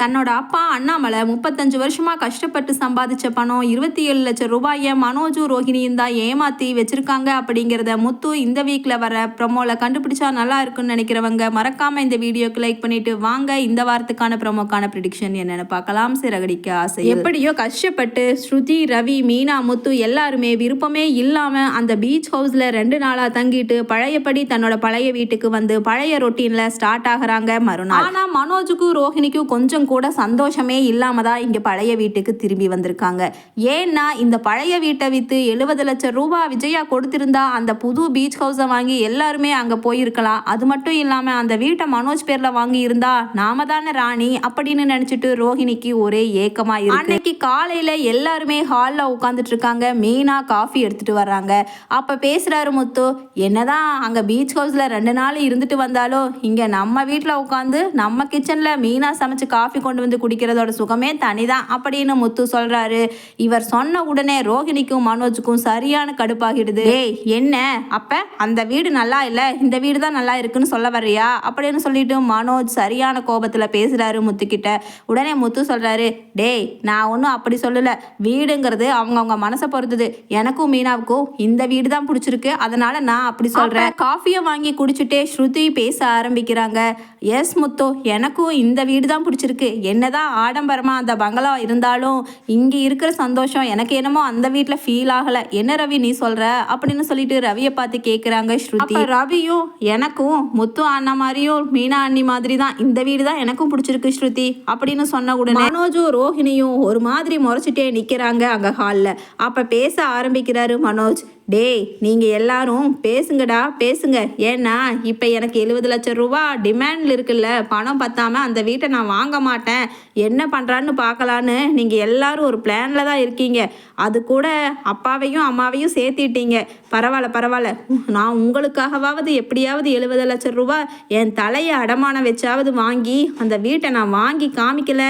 தன்னோட அப்பா அண்ணாமலை முப்பத்தஞ்சு வருஷமா கஷ்டப்பட்டு சம்பாதிச்ச பணம் இருபத்தி ஏழு லட்சம் ரூபாயை மனோஜும் ரோஹிணியும் தான் ஏமாத்தி வச்சிருக்காங்க அப்படிங்கிறத முத்து இந்த வீக்ல வர ப்ரொமோல கண்டுபிடிச்சா நல்லா இருக்குன்னு நினைக்கிறவங்க மறக்காம இந்த வீடியோக்கு லைக் பண்ணிட்டு வாங்க. இந்த வாரத்துக்கான ப்ரொமோக்கான ப்ரிடிக்ஷன் என்னன்னு பார்க்கலாம். சிறகடிக்க ஆசை. எப்படியோ கஷ்டப்பட்டு ஸ்ருதி ரவி மீனா முத்து எல்லாருமே விருப்பமே இல்லாம அந்த பீச் ஹவுஸ்ல ரெண்டு நாளா தங்கிட்டு பழையபடி தன்னோட பழைய வீட்டுக்கு வந்து பழைய ரொட்டீன்ல ஸ்டார்ட் ஆகுறாங்க மறுநாள். ஆனா மனோஜுக்கும் ரோஹிணிக்கும் கொஞ்சம் கூட சந்தோஷமே இல்லாமல் தான் இங்கே பழைய வீட்டுக்கு திரும்பி வந்திருக்காங்க. ஏன்னா இந்த பழைய வீட்டை விற்று எழுபது லட்சம் ரூபா விஜயா கொடுத்திருந்தா அந்த புது பீச் ஹவுஸை வாங்கி எல்லாருமே அங்கே போயிருக்கலாம். அது மட்டும் இல்லாமல் அந்த வீட்டை மனோஜ் பேரில் வாங்கி இருந்தா நாம தானே ராணி அப்படின்னு நினச்சிட்டு ரோஹிணிக்கு ஒரே ஏக்கமாக இருக்கு. அன்னைக்கு காலையில் எல்லாருமே ஹாலில் உட்காந்துட்டு இருக்காங்க. மீனா காஃபி எடுத்துகிட்டு வர்றாங்க. அப்போ பேசுகிறாரு முத்து என்னதான் அங்கே பீச் ஹவுஸில் ரெண்டு நாள் இருந்துட்டு வந்தாலும் இங்கே நம்ம வீட்டில் உட்காந்து நம்ம கிச்சனில் மீனா சமைச்சு காஃபி கொண்டு வந்து குடிக்கிறதோட சுகமே தனிதான் அப்படின்னு முத்து சொல்றாரு. இவர் சொன்ன உடனே ரோஹிணிக்கும் மனோஜுக்கும் சரியான கடுப்பாகிடுது. ஏய் என்ன? அப்ப அந்த வீடு நல்லா இல்ல? இந்த வீடு தான் நல்லா இருக்குன்னு சொல்ல வர்றியா? அப்படின்னு சொல்லிட்டு மனோஜ் சரியான கோபத்துல பேசுறாரு முத்துக்கிட்ட. உடனே முத்து சொல்றாரு டேய் நான் ஒன்றும் அப்படி சொல்லல. வீடுங்கிறது அவங்கவுங்க மனசை பொறுத்தது. எனக்கும் மீனாவுக்கும் இந்த வீடு தான் பிடிச்சிருக்கு. அதனால நான் அப்படி சொல்றேன். காஃபியை வாங்கி குடிச்சிட்டே ஸ்ருதி பேச ஆரம்பிக்கிறாங்க. எஸ் முத்து எனக்கும் இந்த வீடு தான் பிடிச்சிருக்கு. என்னதான் ஆடம்பரமா அந்த பங்களா இருந்தாலும் இங்க இருக்கிற சந்தோஷம் எனக்கு என்னமோ அந்த வீட்டில் ஃபீல் ஆகல. என்ன ரவி நீ சொல்ற? அப்படின்னு சொல்லிட்டு ரவியை பார்த்து கேட்குறாங்க ஸ்ருதி. ரவியும் எனக்கும் முத்து அண்ணா மாதிரியும் மீனா அண்ணி மாதிரி தான் இந்த வீடு தான் எனக்கும் பிடிச்சிருக்கு ஸ்ருதி அப்படின்னு சொன்ன உடனே மனோஜும் ரோஹிணியும் ஒரு மாதிரி முறைச்சிட்டே நிக்கிறாங்க அங்க ஹால்ல அப்ப பேச ஆரம்பிக்கிறாரு மனோஜ். டேய் நீங்கள் எல்லாரும் பேசுங்கடா பேசுங்க. ஏன்னா இப்போ எனக்கு எழுபது லட்சம் ரூபா டிமாண்டில் இருக்குல்ல பணம் பத்தாமல் அந்த வீட்டை நான் வாங்க மாட்டேன். என்ன பண்ணுறான்னு பார்க்கலான்னு நீங்கள் எல்லாரும் ஒரு பிளானில் தான் இருக்கீங்க. அது கூட அப்பாவையும் அம்மாவையும் சேர்த்திட்டீங்க. பரவாயில்ல பரவாயில்ல. நான் உங்களுக்காகவாவது எப்படியாவது எழுபது லட்சம் ரூபா என் தலையை அடமானம் வச்சாவது வாங்கி அந்த வீட்டை நான் வாங்கி காமிக்கல.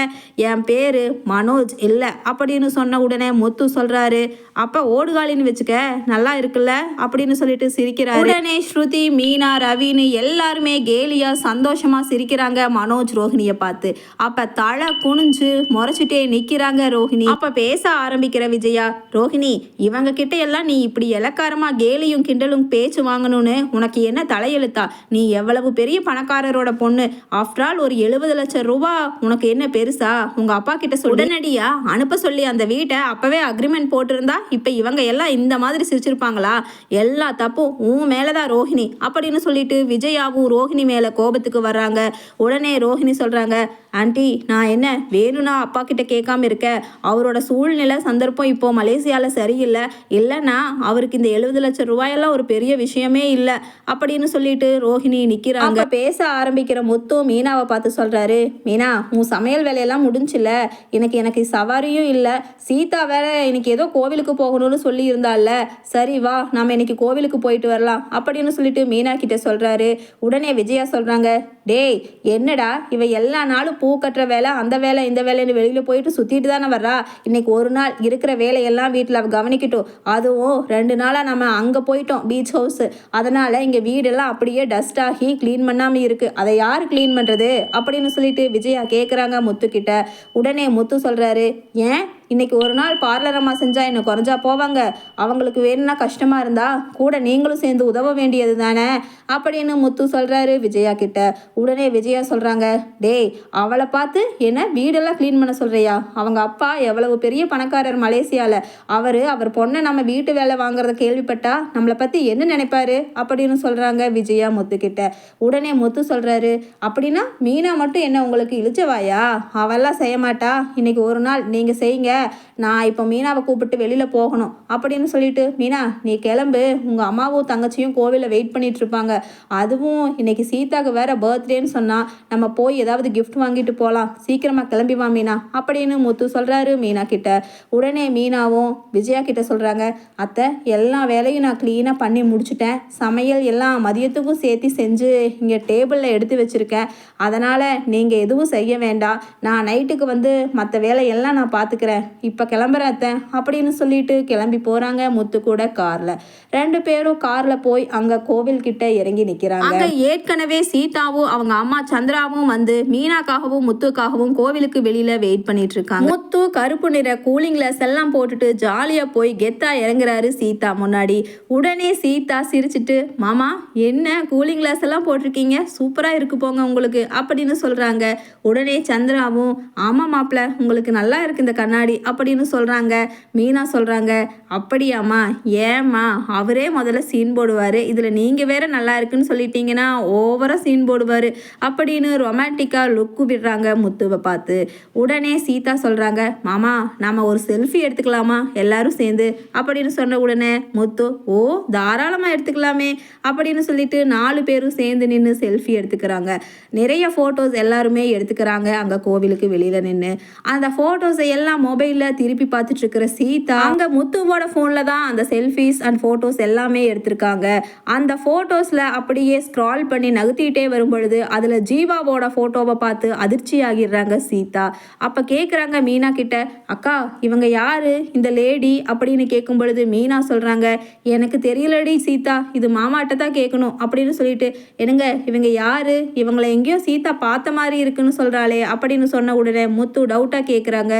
என் பேர் மனோஜ் இல்லை அப்படின்னு சொன்ன உடனே முத்து சொல்கிறாரு அப்போ ஓடுகாலின்னு வச்சுக்க நல்லா இருக்குல்ல அப்படின்னு சொல்லிட்டு சிரிக்கிறாரு. உடனே ஸ்ருதி மீனா ரவின்னு எல்லாருமே கேலியாக சந்தோஷமாக சிரிக்கிறாங்க மனோஜ் ரோஹிணியை பார்த்து. அப்போ தலை குனிஞ்சு முறைச்சிட்டே நிக்கிறாங்க ரோஹிணி. அப்ப பேச ஆரம்பிக்கிற விஜயா ரோஹிணி இவங்க கிட்ட எல்லாம் நீ இப்படி இலக்காரமா கேலியும் கிண்டலும் பேச்சு வாங்கணும்னு உனக்கு என்ன தலையெழுத்தா? நீ எவ்வளவு பெரிய பணக்காரரோட பொண்ணு. ஆஃப்டர் ஆல் ஒரு எழுபது லட்சம் ரூபா உனக்கு என்ன பெருசா? உங்க அப்பா கிட்ட உடனடியா அனுப்ப சொல்லி அந்த வீட்டை. அப்பவே அக்ரிமெண்ட் போட்டிருந்தா இப்ப இவங்க எல்லாம் இந்த மாதிரி சிரிச்சிருப்பாங்களா? எல்லா தப்பும் உன் மேலதான் ரோஹிணி. அப்படின்னு சொல்லிட்டு விஜயாவும் ரோஹிணி மேல கோபத்துக்கு வர்றாங்க. உடனே ரோஹிணி சொல்றாங்க ஆண்டி நான் என்ன என்ன? வேணும்னா அப்பா கிட்ட கேட்காம இருக்க. அவரோட சூழ்நிலை சந்தர்ப்பம் இப்போ மலேசியால சரியில்லை. இல்லைன்னா அவருக்கு இந்த எழுபது லட்சம் ரூபாயெல்லாம் ஒரு பெரிய விஷயமே இல்லை. அப்படின்னு சொல்லிட்டு ரோஹிணி நிக்கிறாங்க. பேச ஆரம்பிக்கிற முத்து மீனாவை பார்த்து சொல்றாரு மீனா உன் சமையல் வேலையெல்லாம் முடிஞ்சுல. எனக்கு எனக்கு சவாரியும் இல்லை. சீதா வேற இன்னைக்கு ஏதோ கோவிலுக்கு போகணும்னு சொல்லி இருந்தால சரி வா நாம இன்னைக்கு கோவிலுக்கு போயிட்டு வரலாம். அப்படின்னு சொல்லிட்டு மீனா கிட்ட சொல்றாரு. உடனே விஜயா சொல்றாங்க டேய் என்னடா இவ எல்லா நாளும் பூ கட்டுற வேலை அந்த வேலை இந்த வேலைன்னு வெளியில் போயிட்டு சுற்றிட்டு தானே வர்றா? இன்னைக்கு ஒரு நாள் இருக்கிற வேலையெல்லாம் வீட்டில் கவனிக்கட்டும். அதுவும் ரெண்டு நாளாக நம்ம அங்கே போயிட்டோம் பீச் ஹவுஸு அதனால் இங்கே வீடெல்லாம் அப்படியே டஸ்ட் ஆகி க்ளீன் பண்ணாமல் இருக்குது அதை யார் க்ளீன் பண்ணுறது அப்படின்னு சொல்லிட்டு விஜயா கேட்குறாங்க முத்துக்கிட்ட. உடனே முத்து சொல்கிறாரு ஏன்? இன்னைக்கு ஒரு நாள் பார்லர் அம்மா செஞ்சால் என்ன குறைஞ்சா போவாங்க. அவங்களுக்கு வேணும்னா கஷ்டமாக இருந்தா கூட நீங்களும் சேர்ந்து உதவ வேண்டியது தானே? அப்படின்னு முத்து சொல்கிறாரு விஜயா கிட்ட. உடனே விஜயா சொல்கிறாங்க டேய் அவளை பார்த்து என்ன வீடெல்லாம் க்ளீன் பண்ண சொல்கிறியா அவங்க அப்பா எவ்வளவு பெரிய பணக்காரர் மலேசியாவில் அவர் அவர் பொண்ணை நம்ம வீட்டு வேலை வாங்குறத கேள்விப்பட்டா நம்மளை பற்றி என்ன நினைப்பாரு? அப்படின்னு சொல்கிறாங்க விஜயா முத்து கிட்ட. உடனே முத்து சொல்கிறாரு அப்படின்னா மீனா மட்டும் என்ன உங்களுக்கு இழிச்சவாயா அவெல்லாம் செய்ய மாட்டா. இன்னைக்கு ஒரு நாள் நீங்கள் செய்யுங்க. நான் இப்போ மீனாவை கூப்பிட்டு வெளியில் போகணும் அப்படின்னு சொல்லிட்டு மீனா நீ கிளம்பு. உங்கள் அம்மாவும் தங்கச்சியும் கோவிலில் வெயிட் பண்ணிட்டு இருப்பாங்க. அதுவும் இன்னைக்கு சீதாக்கு வேற பர்த்டேன்னு சொன்னால் நம்ம போய் ஏதாவது கிஃப்ட் வாங்கிட்டு போகலாம் சீக்கிரமாக கிளம்பி வா மீனா அப்படின்னு முத்து சொல்கிறாரு மீனா கிட்ட. உடனே மீனாவும் விஜயா கிட்ட சொல்கிறாங்க அத்தை எல்லா வேலையும் நான் க்ளீனாக பண்ணி முடிச்சுட்டேன். சமையல் எல்லாம் மதியத்துக்கும் சேர்த்து செஞ்சு இங்கே டேபிளில் எடுத்து வச்சுருக்கேன். அதனால் நீங்கள் எதுவும் செய்ய வேண்டாம். நான் நைட்டுக்கு வந்து மற்ற வேலையெல்லாம் நான் பார்த்துக்கிறேன் இப்போ கிளம்புறேன் அத்தை அப்படின்னு சொல்லிட்டு கிளம்பி போகிறாங்க முத்து கூட காரில். ரெண்டு பேரும் காரில் போய் அங்கே கோவில் கிட்ட இறங்கி நிற்கிறாங்க அங்கே ஏற்கனவே சீதாவும் அவங்க அம்மா சந்திராவும் வந்து மீனாக்காகவும் முத்துக்காகவும் கோவிலுக்கு வெளியில் வெயிட் பண்ணிட்டு இருக்காங்க. முத்து கருப்பு நிற கூலிங் கிளாஸ் எல்லாம் போட்டுட்டு ஜாலியாக போய் கெத்தா இறங்குறாரு சீதா முன்னாடி. உடனே சீதா சிரிச்சிட்டு மாமா என்ன கூலிங் கிளாஸ் எல்லாம் போட்டிருக்கீங்க? சூப்பராக இருக்கு போங்க உங்களுக்கு அப்படின்னு சொல்கிறாங்க உடனே சந்திராவும் ஆமாம் மாப்பிள்ள உங்களுக்கு நல்லா இருக்கு இந்த கண்ணாடி. அப்படின்னு சொல்கிறாங்க மீனா சொல்கிறாங்க அப்படியாம்மா ஏம்மா அவரே முதல்ல சீன் போடுவார். இதில் நீங்கள் வேற நல்லா இருக்குன்னு சொல்லிட்டீங்கன்னா ஓவராக சீன் போடுவார். அப்படின்னு ரொமான்டிக்காக லுக்கு விடுறாங்க முத்துவை பார்த்து. உடனே சீதா சொல்கிறாங்க மாமா நாம் ஒரு செல்ஃபி எடுத்துக்கலாமா? எல்லாரும் சேர்ந்து. அப்படின்னு சொன்ன உடனே முத்து ஓ தாராளமாக எடுத்துக்கலாமே. அப்படின்னு சொல்லிட்டு நாலு பேரும் சேர்ந்து நின்று செல்ஃபி எடுத்துக்கிறாங்க. நிறைய ஃபோட்டோஸ் எல்லாருமே எடுத்துக்கிறாங்க அங்கே கோவிலுக்கு வெளியில் நின்று அந்த ஃபோட்டோஸை எல்லாம் மொபைலில் திருப்பி பார்த்துட்டு இருக்கிற சீதா அங்கே முத்துவோட ஃபோனில் தான் அந்த செல்ஃபீஸ் அண்ட் ஃபோட்டோஸ் எல்லாமே எடுத்திருக்காங்க. அந்த ஃபோட்டோஸில் அப்படியே ஸ்க்ரால் பண்ணி நகர்த்திட்டே வரும் பொழுது அதில் ஜீவாவோட ஃபோட்டோவை பார்த்து அதிர்ச்சி ஆகிடுறாங்க சீதா. அப்போ கேட்குறாங்க மீனா கிட்ட அக்கா இவங்க யாரு? இந்த லேடி அப்படின்னு கேட்கும் பொழுது மீனா சொல்கிறாங்க எனக்கு தெரியலடி சீதா இது மாமாட்ட தான் கேட்கணும் அப்படின்னு சொல்லிட்டு என்னங்க இவங்க யாரு? இவங்களை எங்கேயோ சீதா பார்த்த மாதிரி இருக்குன்னு சொல்கிறாளே அப்படின்னு சொன்ன உடனே முத்து டவுட்டாக கேட்குறாங்க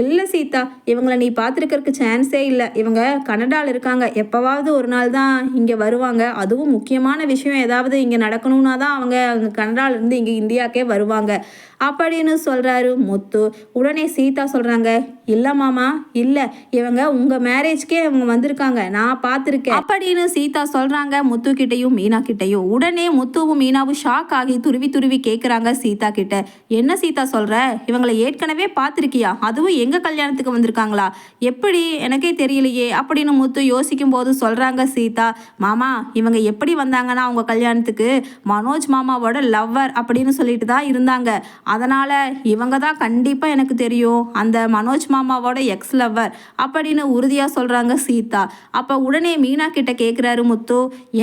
இல்லை சீதா இவங்களை நீ பார்த்துருக்கறக்கு சான்ஸே இல்லை. இவங்க கனடாவில் இருக்காங்க. எப்போவாவது ஒரு நாள் தான் இங்கே வருவாங்க. அதுவும் முக்கியமான விஷயம் ஏதாவது இங்கே நடக்கணும்னா தான் அவங்க அங்கே கனடாலேருந்து இங்கே இந்தியாக்கே வருவாங்க. அப்படின்னு சொல்கிறாரு முத்து. உடனே சீதா சொல்கிறாங்க இல்லை மாமா இல்லை. இவங்க உங்கள் மேரேஜ்க்கே இவங்க வந்திருக்காங்க. நான் பார்த்துருக்கேன். அப்படின்னு சீதா சொல்கிறாங்க முத்து கிட்டேயும் மீனா கிட்டேயும். உடனே முத்துவும் மீனாவும் ஷாக் ஆகி துருவி துருவி கேட்குறாங்க சீதா கிட்ட. என்ன சீதா சொல்கிற இவங்களை ஏற்கனவே பார்த்துருக்கியா? அதுவும் எங்கள் கல்யாணத்துக்கு வந்திருக்காங்களா? எப்படி? எனக்கே தெரியலையே. அப்படின்னு முத்து யோசிக்கும் போது சொல்கிறாங்க சீதா. மாமா இவங்க எப்படி வந்தாங்கன்னா அவங்க கல்யாணத்துக்கு? மனோஜ் மாமாவோட லவ்வர் அப்படின்னு சொல்லிட்டு தான் இருந்தாங்க. அதனால் இவங்க தான் கண்டிப்பாக எனக்கு தெரியும். அந்த மனோஜ் மாமாவோட எக்ஸ் லவ்வர் அப்படின்னு உறுதியாக சொல்கிறாங்க சீதா. அப்போ உடனே மீனா கிட்ட கேட்குறாரு முத்து.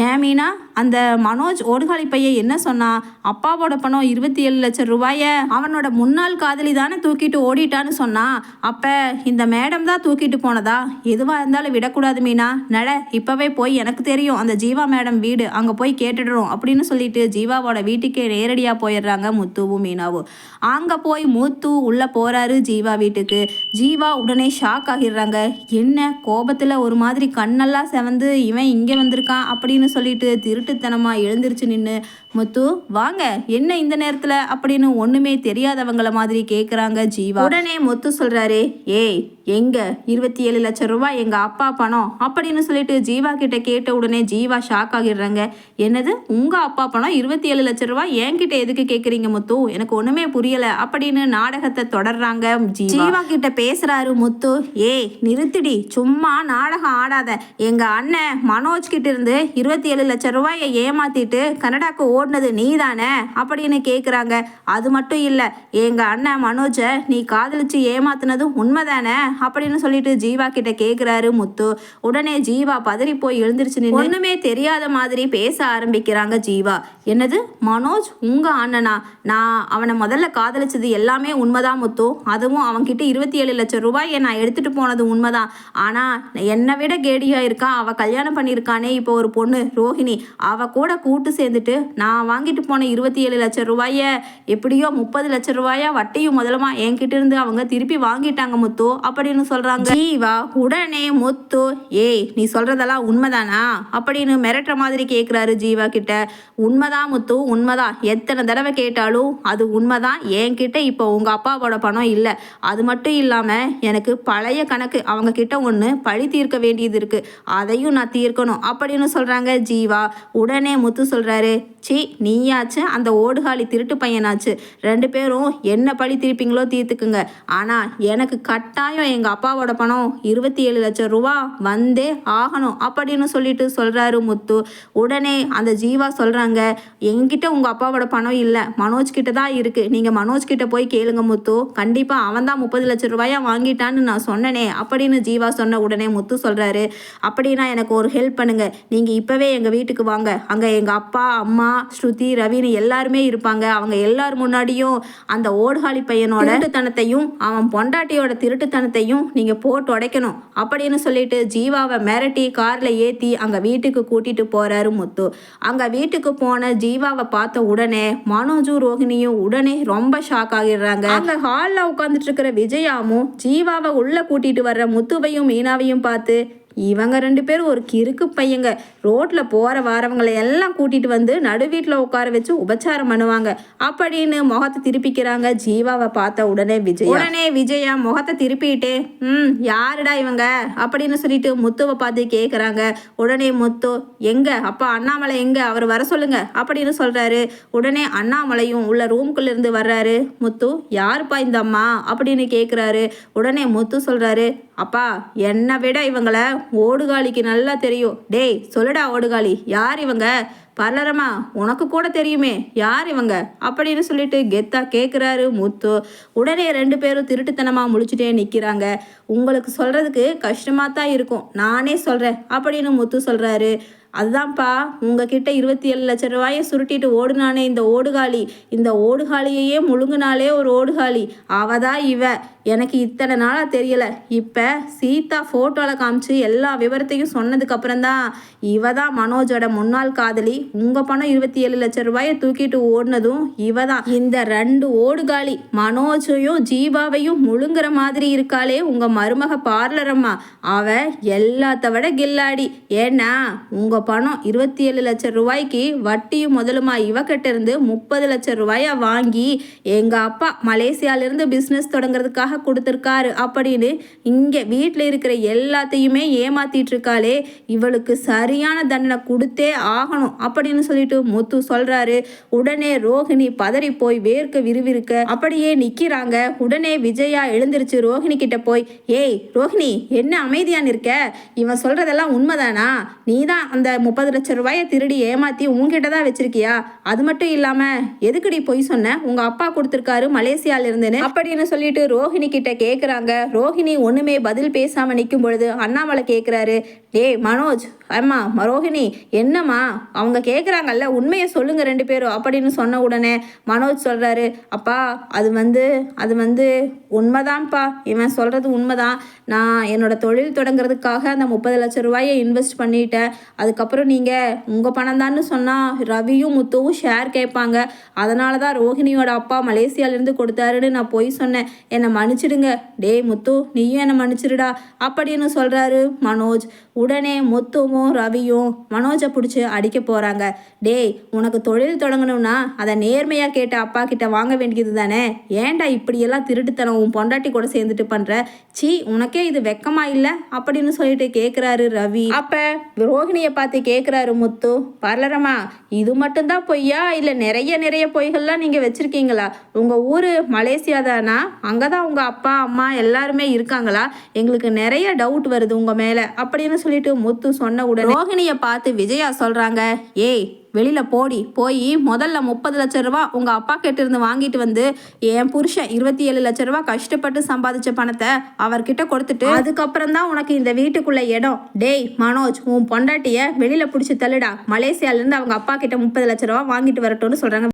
ஏன் மீனா? அந்த மனோஜ் ஓடுகாலி பையன் என்ன சொன்னா அப்பாவோட பணம் இருபத்தி ஏழு லட்சம் ரூபாய அவனோட முன்னாள் காதலி தானே தூக்கிட்டு ஓடிட்டான்னு சொன்னா அப்போ இந்த மேடம் தான் தூக்கிட்டு போனதா? எதுவாக இருந்தாலும் விடக்கூடாது மீனா. நட இப்போவே போய் எனக்கு தெரியும் அந்த ஜீவா மேடம் வீடு அங்கே போய் கேட்டுடுறோம் அப்படின்னு சொல்லிட்டு ஜீவாவோட வீட்டுக்கே நேரடியாக போயிடுறாங்க முத்துவும் மீனாவும். அங்கே போய் முத்து உள்ளே போகிறாரு ஜீவா வீட்டுக்கு. ஜீவா உடனே ஷாக் ஆகிடுறாங்க. என்ன கோபத்தில் ஒரு மாதிரி கண்ணெல்லாம் செவந்து இவன் இங்கே வந்திருக்கான் அப்படின்னு சொல்லிட்டு திரு திருட்டுத்தனமாக எழுந்திருச்சு நின்று முத்து வாங்க என்ன இந்த நேரத்தில் அப்படின்னு ஒன்றுமே தெரியாதவங்கள மாதிரி கேட்குறாங்க ஜீவா. உடனே முத்து சொல்கிறாரு ஏய் எங்க? இருபத்தி ஏழு லட்சம் ரூபாய் எங்கள் அப்பா பணம்? அப்படின்னு சொல்லிட்டு ஜீவா கிட்ட கேட்ட உடனே ஜீவா ஷாக் ஆகிடுறாங்க. என்னது? உங்கள் அப்பா பணம் இருபத்தி ஏழு லட்சம் ரூபாய்? என்கிட்ட எதுக்கு கேட்குறீங்க முத்து? எனக்கு ஒன்றுமே புரியல. அப்படின்னு நாடகத்தை தொடர்றாங்க ஜீவா. கிட்ட பேசுறாரு முத்து ஏய் நிறுத்திடி சும்மா நாடகம் ஆடாத. எங்க அண்ணன் மனோஜ் கிட்ட இருந்து இருபத்தி ஏழு லட்சம் ரூபாயை ஏமாத்திட்டு கனடாக்கு ஓடினது நீ தானே அப்படின்னு கேட்குறாங்க அது மட்டும் இல்லை எங்க அண்ணன் மனோஜை நீ காதலிச்சு ஏமாத்துனதும் உண்மைதானே? அப்படின்னு சொல்லிட்டு ஜீவா கிட்ட கேட்குறாரு முத்து. உடனே ஜீவா பதறி போய் எழுந்திருச்சு ஒண்ணுமே தெரியாத மாதிரி பேச ஆரம்பிக்கிறாங்க ஜீவா. என்னது? மனோஜ் உங்க அண்ணனா? நான் அவனை முதல்ல காதலிச்சது எல்லாமே உண்மைதான் முத்து. அதுவும் அவன்கிட்ட இருபத்தி ஏழு லட்சம் ரூபாயை நான் எடுத்துட்டு போனது உண்மைதான். ஆனா என்னை விட கேடியா இருக்கான் அவ கல்யாணம் பண்ணியிருக்கானே இப்போ ஒரு பொண்ணு ரோஹிணி. அவ கூட கூட்டு சேர்ந்துட்டு நான் நான் வாங்கிட்டு போன இருபத்தி ஏழு லட்சம் ரூபாய எப்படியோ முப்பது லட்சம் ரூபாயா வட்டியும் முதலமா என்கிட்ட இருந்து அவங்க திருப்பி வாங்கிட்டாங்க முத்து அப்படின்னு சொல்றாங்க. ஜீவா உடனே முத்து ஏய் நீ சொல்றதெல்லாம் உண்மைதானா? அப்படின்னு மிரட்டுற மாதிரி கேட்குறாரு ஜீவா கிட்ட. உண்மைதான் முத்து உண்மைதான் எத்தனை தடவை கேட்டாலும் அது உண்மைதான் என்கிட்ட இப்போ உங்க அப்பாவோட பணம் இல்லை. அது மட்டும் இல்லாமல் எனக்கு பழைய கணக்கு அவங்க கிட்ட ஒன்று பழி தீர்க்க வேண்டியது இருக்கு. அதையும் நான் தீர்க்கணும் அப்படின்னு சொல்றாங்க ஜீவா. உடனே முத்து சொல்றாரு சி நீயாச்சு அந்த ஓடுகாலி திருட்டு பையனாச்சு. ரெண்டு பேரும் என்ன பழி திருப்பிங்களோ தீர்த்துக்குங்க. ஆனால் எனக்கு கட்டாயம் எங்கள் அப்பாவோட பணம் இருபத்தி ஏழு லட்சம் ரூபா வந்தே ஆகணும் அப்படின்னு சொல்லிட்டு சொல்கிறாரு முத்து. உடனே அந்த ஜீவா சொல்கிறாங்க எங்கிட்ட உங்கள் அப்பாவோட பணம் இல்லை. மனோஜ் கிட்ட தான் இருக்குது நீங்கள் மனோஜ் கிட்ட போய் கேளுங்க முத்து. கண்டிப்பாக அவன் தான் முப்பது லட்சம் ரூபாயா வாங்கிட்டான்னு நான் சொன்னனே அப்படின்னு ஜீவா சொன்ன உடனே முத்து சொல்கிறாரு அப்படின்னா எனக்கு ஒரு ஹெல்ப் பண்ணுங்க. நீங்கள் இப்போவே எங்கள் வீட்டுக்கு வாங்க. அங்கே எங்கள் அப்பா அம்மா ஸ்ருதி ரவின்னு எல்லாருமே இருப்பாங்க. அவங்க எல்லார் முன்னாடியும் அந்த ஓடுகாலி பையனோட திருட்டுத்தனத்தையும் அவன் பொண்டாட்டியோட திருட்டுத்தனத்தையும் நீங்கள் போட்டு உடைக்கணும் அப்படின்னு சொல்லிட்டு ஜீவாவை மிரட்டி காரில் ஏற்றி அங்கே வீட்டுக்கு கூட்டிகிட்டு போகிறாரு முத்து. அங்கே வீட்டுக்கு போன ஜீவாவை பார்த்த உடனே மனோஜும் ரோஹிணியும் உடனே ரொம்ப ஷாக் ஆகிடுறாங்க. அந்த ஹாலில் உட்காந்துட்டு இருக்கிற விஜயாவும் ஜீவாவை உள்ளே கூட்டிகிட்டு வர்ற முத்துவையும் மீனாவையும் பார்த்து இவங்க ரெண்டு பேரும் ஒரு கிறுக்கு பையங்க. ரோட்டில் போகிற வாரவங்களை எல்லாம் கூட்டிட்டு வந்து நடு வீட்டில் உட்கார வச்சு உபச்சாரம் பண்ணுவாங்க. அப்படின்னு முகத்தை திருப்பிக்கிறாங்க ஜீவாவை பார்த்த உடனே விஜய். உடனே விஜயா முகத்தை திருப்பிட்டு ம் யாருடா இவங்க? அப்படின்னு சொல்லிட்டு முத்துவை பார்த்து கேட்குறாங்க உடனே முத்து எங்க? அப்பா அண்ணாமலை எங்க? அவர் வர சொல்லுங்க. அப்படின்னு சொல்றாரு. உடனே அண்ணாமலையும் உள்ள ரூம்குள்ள இருந்து வர்றாரு. முத்து யாருப்பா இந்த அம்மா? அப்படின்னு கேட்குறாரு உடனே முத்து சொல்றாரு அப்பா என்னை விட இவங்களை ஓடுகாலிக்கு நல்லா தெரியும். டேய் சொல்லுடா ஓடுகாலி. யார் இவங்க? பல்லரமா உனக்கு கூட தெரியுமே. யார் இவங்க? அப்படின்னு சொல்லிட்டு கெத்தா கேட்குறாரு முத்து. உடனே ரெண்டு பேரும் திருட்டுத்தனமாக முழிச்சுட்டே நிற்கிறாங்க உங்களுக்கு சொல்கிறதுக்கு கஷ்டமாக தான் இருக்கும். நானே சொல்கிறேன் அப்படின்னு முத்து சொல்கிறாரு அதுதான்ப்பா உங்ககிட்ட இருபத்தி ஏழு லட்ச ரூபாயை சுருட்டிட்டு ஓடுனானே இந்த ஓடுகாலி. இந்த ஓடுகாலியையே முழுங்கினாலே ஒரு ஓடுகாலி. அவதா தான் இவ. எனக்கு இத்தனை நாளாக தெரியல. இப்போ சீதா ஃபோட்டோவில் காமிச்சு எல்லா விவரத்தையும் சொன்னதுக்கப்புறம் தான் இவ தான் மனோஜோட முன்னாள் காதலி. உங்கள் பணம் இருபத்தி ஏழு லட்ச ரூபாயை தூக்கிட்டு ஓடினதும் இவ தான் இந்த ரெண்டு ஓடுகாலி மனோஜையும் ஜீவாவையும் முழுங்குற மாதிரி இருக்காளே உங்கள் மருமக பார்லரம்மா அவ எல்லாத்த விட கில்லாடி. ஏன்னா உங்கள் பணம் இருபத்தி ஏழு லட்சம் ரூபாய்க்கு வட்டியும் முதலுமா இவக்கிட்ட இருந்து முப்பது லட்சம் ரூபாயை வாங்கி எங்கள் அப்பா மலேசியாவிலேருந்து பிஸ்னஸ் தொடங்குறதுக்காக கொடுத்துருக்காரு அப்படின்னு இங்கே வீட்டில் இருக்கிற எல்லாத்தையுமே ஏமாத்திட்டு இருக்காளே இவளுக்கு சரியான தண்டனை கொடுத்தே ஆகணும் அப்படின்னு சொல்லிட்டு முத்து சொல்கிறாரு உடனே ரோஹிணி பதறி போய் வேர்க்க விறுவிறுக்க அப்படியே நிற்கிறாங்க உடனே விஜயா எழுந்திருச்சு ரோஹிணி கிட்ட போய் ஏய் ரோஹிணி என்ன அமைதியான்னு இருக்க இவன் சொல்கிறதெல்லாம் உண்மைதானா? நீ தான் அந்த முப்பது லட்சம் ரூபாயை திருடி ஏமாத்தி உங்ககிட்ட தான் வச்சிருக்கியா? அது மட்டும் இல்லாம எதுக்குடி பொய் சொன்ன? உங்க அப்பா கொடுத்துருக்காரு மலேசியால இருந்தேன்னு அப்படின்னு சொல்லிட்டு ரோஹிணி கிட்ட கேக்குறாங்க. ரோஹிணி ஒண்ணுமே பதில் பேசாம நிற்கும் பொழுது அண்ணாமலை கேக்குறாரு. டேய் மனோஜ் அம்மா ரோஹிணி என்னம்மா? அவங்க கேட்குறாங்கல்ல உண்மையை சொல்லுங்க ரெண்டு பேரும் அப்படின்னு சொன்ன உடனே மனோஜ் சொல்கிறாரு அப்பா அது வந்து அது வந்து உண்மைதான்ப்பா. இவன் சொல்கிறது உண்மைதான். நான் என்னோட தொழில் தொடங்குறதுக்காக அந்த முப்பது லட்சம் ரூபாயை இன்வெஸ்ட் பண்ணிட்டேன். அதுக்கப்புறம் நீங்கள் உங்கள் பணம் தான்னு சொன்னால் ரவியும் முத்துவும் ஷேர் கேட்பாங்க. அதனால தான் ரோஹிணியோட அப்பா மலேசியாலேருந்து கொடுத்தாருன்னு நான் போய் சொன்னேன். என்னை மன்னிச்சிடுங்க. டேய் முத்து நீயும் என்னை மன்னிச்சிடுடா. அப்படின்னு சொல்கிறாரு மனோஜ். உடனே முத்துவும் ரவியும் மனோஜை பிடிச்சி அடிக்க போகிறாங்க டேய் உனக்கு தொழில் தொடங்கணும்னா அதை நேர்மையாக கேட்ட அப்பா கிட்ட வாங்க வேண்டியது தானே? ஏன்டா இப்படியெல்லாம் திருட்டுத்தனம் உன் பொண்டாட்டி கூட சேர்ந்துட்டு பண்ணுற சீ உனக்கே இது வெக்கமா இல்லை? அப்படின்னு சொல்லிட்டு கேட்குறாரு ரவி. அப்போ ரோஹிணியை பார்த்து கேட்குறாரு முத்து பரலரமா இது மட்டும்தான் பொய்யா? இல்லை நிறைய நிறைய பொய்கள்லாம் நீங்கள் வச்சுருக்கீங்களா? உங்கள் ஊர் மலேசியா தானா? அங்கே தான் உங்கள் அப்பா அம்மா எல்லாருமே இருக்காங்களா? எங்களுக்கு நிறைய டவுட் வருது உங்கள் மேலே அப்படின்னு சொல்லிட்டு முத்து சொன்ன உடனே ரோஹிணியை பார்த்து விஜயா சொல்கிறாங்க ஏய் வெளியில போடி போய் முதல்ல முப்பது லட்ச ரூபா உங்க அப்பா கிட்ட இருந்து வாங்கிட்டு வந்து என் புருஷன் இருபத்தி ஏழு லட்ச ரூபா கஷ்டப்பட்டு சம்பாதிச்ச பணத்தை அவர்கிட்ட கொடுத்துட்டு அதுக்கப்புறம் தான் உனக்கு இந்த வீட்டுக்குள்ள இடம். டேய் மனோஜ் உன் பொண்டாட்டிய வெளியில பிடிச்சி தள்ளுடா. மலேசியால இருந்து அவங்க அப்பா கிட்ட முப்பது லட்ச ரூபா வாங்கிட்டு வரட்டும்னு சொல்றாங்க.